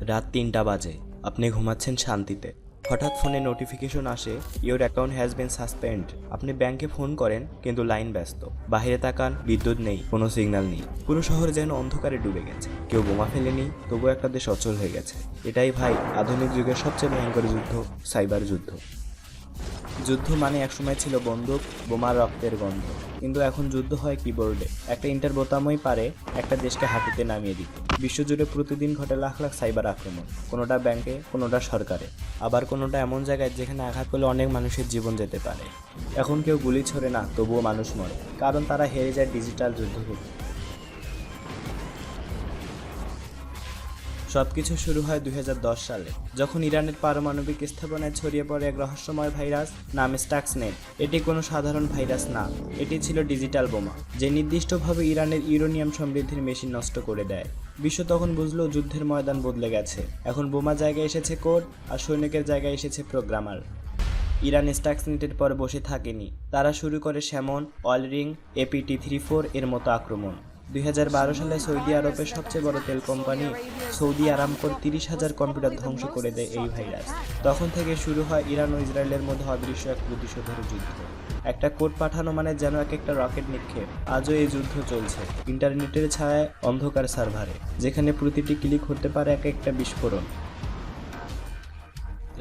রাত তিনটা বাজে। আপনি ঘুমাচ্ছেন শান্তিতে। হঠাৎ ফোনে নোটিফিকেশন আসে your account has been suspend আপনি ব্যাংকে ফোন করেন, কিন্তু লাইন ব্যস্ত। বাহিরে তাকান, বিদ্যুৎ নেই, কোনো সিগন্যাল নেই। পুরো শহর যেন অন্ধকারে ডুবে গেছে। কেউ বোমা ফেলেনি তবু একটা দেশ অচল হয়ে গেছে। এটাই ভাই, আধুনিক যুগের সবচেয়ে ভয়ঙ্কর যুদ্ধ, সাইবার যুদ্ধ। যুদ্ধ মানে একসময় ছিল বন্দুক, বোমার রক্তের গন্ধ। কিন্তু এখন যুদ্ধ হয় কিবোর্ডে। একটা ইন্টার বোতামই পারে একটা দেশকে হাঁটুতে নামিয়ে দিতে। বিশ্বজুড়ে প্রতিদিন ঘটে লাখ লাখ সাইবার আক্রমণ, কোনোটা ব্যাংকে, কোনোটা সরকারে। আবার কোনোটা এমন জায়গায় যেখানে আঘাত করলে অনেক মানুষের জীবন যেতে পারে। এখন কেউ গুলি ছড়ে না, তবুও মানুষ মরে। কারণ তারা হেরে যায় ডিজিটাল যুদ্ধক্ষেত্রে সবকিছু শুরু হয় দুই হাজার দশ সালে, যখন ইরানের পারমাণবিক স্থাপনায় ছড়িয়ে পড়ে এক রহস্যময় ভাইরাস নাম স্টাক্সনেট। এটি কোনো সাধারণ ভাইরাস না, এটি ছিল ডিজিটাল বোমা, যে নির্দিষ্টভাবে ইরানের ইউরোনিয়াম সমৃদ্ধির মেশিন নষ্ট করে দেয়। বিশ্ব তখন বুঝলো যুদ্ধের ময়দান বদলে গেছে। এখন বোমা জায়গায় এসেছে কোড আর সৈনিকের জায়গায় এসেছে প্রোগ্রামার। ইরান স্টাক্সনেটের পর বসে থাকেনি। তারা শুরু করে স্যামন অয়েলরিং এপিটি থ্রি ফোর এর মতো আক্রমণ। দুই হাজার বারো সালে সৌদি আরবের সবচেয়ে বড় তেল কোম্পানি সৌদি আরামকোর তিরিশ হাজার কম্পিউটার ধ্বংস করে দেয় এই ভাইরাস। তখন থেকে শুরু হয় ইরান ও ইসরায়েলের মধ্যে অদৃশ্য এক প্রতিশোধের যুদ্ধ। একটা কোড পাঠানো মানে যেন এক একটা রকেট নিক্ষেপ। আজও এই যুদ্ধ চলছে। ইন্টারনেটের ছায়ায় অন্ধকার সার্ভারে, যেখানে প্রতিটি ক্লিক হতে পারে এক একটা বিস্ফোরণ।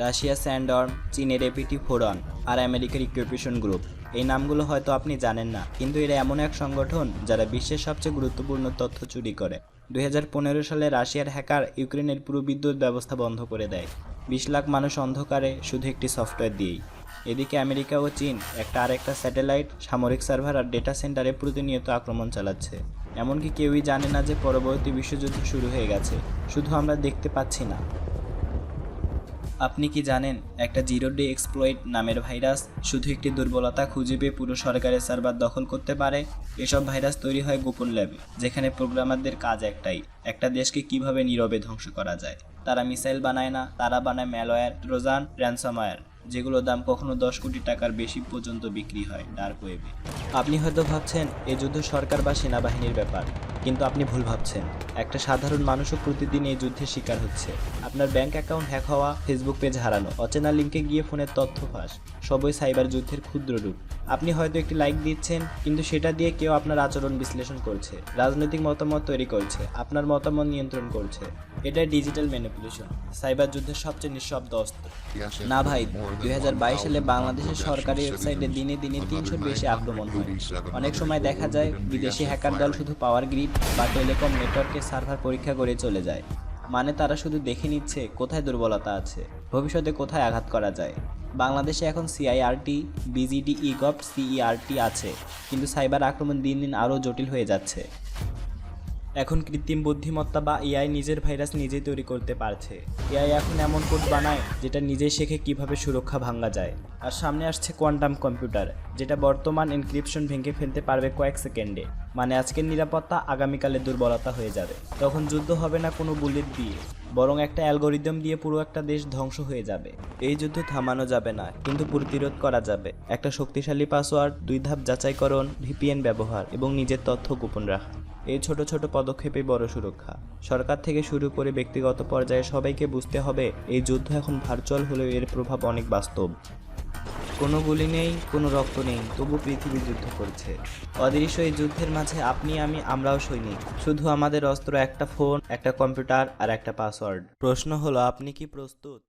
রাশিয়া স্যান্ডর্ম চীনের এপিটি ফোরন আর আমেরিকার ইকুইপেশন গ্রুপ। এই নামগুলো হয়তো আপনি জানেন না, কিন্তু এরা এমন এক সংগঠন যারা বিশ্বের সবচেয়ে গুরুত্বপূর্ণ তথ্য চুরি করে। দুই হাজার পনেরো সালে রাশিয়ার হ্যাকার ইউক্রেনের পুরো বিদ্যুৎ ব্যবস্থা বন্ধ করে দেয়। বিশ লাখ মানুষ অন্ধকারে শুধু একটি সফটওয়্যার দিয়েই। এদিকে আমেরিকা ও চীন একটা আরেকটা স্যাটেলাইট, সামরিক সার্ভার আর ডেটা সেন্টারে প্রতিনিয়ত আক্রমণ চালাচ্ছে। এমনকি কেউই জানে না যে পরবর্তী বিশ্বযুদ্ধ শুরু হয়ে গেছে। শুধু আমরা দেখতে পাচ্ছি না। আপনি কি জানেন, একটা জিরো ডে এক্সপ্লয়েট নামের ভাইরাস শুধু একটি দুর্বলতা খুঁজে পেয়ে পুরো সরকারের সার্ভার দখল করতে পারে? এসব ভাইরাস তৈরি হয় গোপন ল্যাবে, যেখানে প্রোগ্রামারদের কাজ একটাই, একটা দেশকে কীভাবে নীরবে ধ্বংস করা যায়। তারা মিসাইল বানায় না, তারা বানায় ম্যালওয়্যার, ট্রোজান, র্যানসামওয়্যার, যেগুলো দাম কখনো দশ কোটি টাকার বেশি পর্যন্ত বিক্রি হয় ডার্ক ওয়েবে। আপনি হয়তো ভাবছেন, এ যুদ্ধ সরকার বা সেনাবাহিনীর ব্যাপার। কিন্তু আপনি ভুল ভাবছেন। একটা সাধারণ মানুষও প্রতিদিন এই যুদ্ধের শিকার হচ্ছে। আপনার ব্যাংক অ্যাকাউন্ট হ্যাক হওয়া, ফেসবুক পেজ হারানো, অচেনা লিঙ্কে গিয়ে ফোনের তথ্য ফাঁস, সবই সাইবার যুদ্ধের ক্ষুদ্র রূপ। আপনি হয়তো একটি লাইক দিচ্ছেন, কিন্তু সেটা দিয়ে কেউ আপনার আচরণ বিশ্লেষণ করছে, রাজনৈতিক মতামত তৈরি করছে, আপনার মতামত নিয়ন্ত্রণ করছে। এটা ডিজিটাল ম্যানিপুলেশন, সাইবার যুদ্ধের সবচেয়ে নিঃশব্দ অস্ত্র। না ভাই, দুই হাজার বাইশ সালে বাংলাদেশের সরকারি ওয়েবসাইটে দিনে দিনে তিনশোর বেশি আক্রমণ হয়। অনেক সময় দেখা যায়, বিদেশি হ্যাকার দল শুধু পাওয়ার গ্রিড বা টেলিকম নেটওয়ার্কের সার্ভার পরীক্ষা করে চলে যায়। মানে তারা শুধু দেখে নিচ্ছে কোথায় দুর্বলতা আছে, ভবিষ্যতে কোথায় আঘাত করা যায়। বাংলাদেশে এখন সিআইআরটি, বিজিডি ইগভ সিইআরটি আছে, কিন্তু সাইবার আক্রমণ দিন দিন আরও জটিল হয়ে যাচ্ছে। এখন কৃত্রিম বুদ্ধিমত্তা বা এআই নিজের ভাইরাস নিজেই তৈরি করতে পারছে। এআই এখন এমন কোড বানায় যেটা নিজেই শেখে কীভাবে সুরক্ষা ভাঙা যায়। আর সামনে আসছে কোয়ান্টাম কম্পিউটার, যেটা বর্তমান এনক্রিপশন ভেঙে ফেলতে পারবে কয়েক সেকেন্ডে। মানে আজকের নিরাপত্তা আগামীকালের দুর্বলতা হয়ে যাবে। তখন যুদ্ধ হবে না কোনো বুলেট দিয়ে, বরং একটা অ্যালগোরিদম দিয়ে পুরো একটা দেশ ধ্বংস হয়ে যাবে। এই যুদ্ধ থামানো যাবে না, কিন্তু প্রতিরোধ করা যাবে। একটা শক্তিশালী পাসওয়ার্ড, দুই ধাপ যাচাইকরণ, ভিপিএন ব্যবহার এবং নিজের তথ্য গোপন রাখা। এই ছোট ছোট পদক্ষেপে বড় সুরক্ষা। সরকার থেকে শুরু করে ব্যক্তিগত পর্যায়ে সবাইকে বুঝতে হবে, এই যুদ্ধ এখন ভার্চুয়াল হলেও এর প্রভাব অনেক বাস্তব। কোনো গুলি নেই, কোনো রক্ত নেই, তবু পৃথিবী যুদ্ধ করছে। অদৃশ্য এই যুদ্ধের মাঝে আপনি, আমি, আমরাও সৈনিক। শুধু আমাদের অস্ত্র, একটা ফোন, একটা কম্পিউটার আর একটা পাসওয়ার্ড। প্রশ্ন হলো, আপনি কি প্রস্তুত?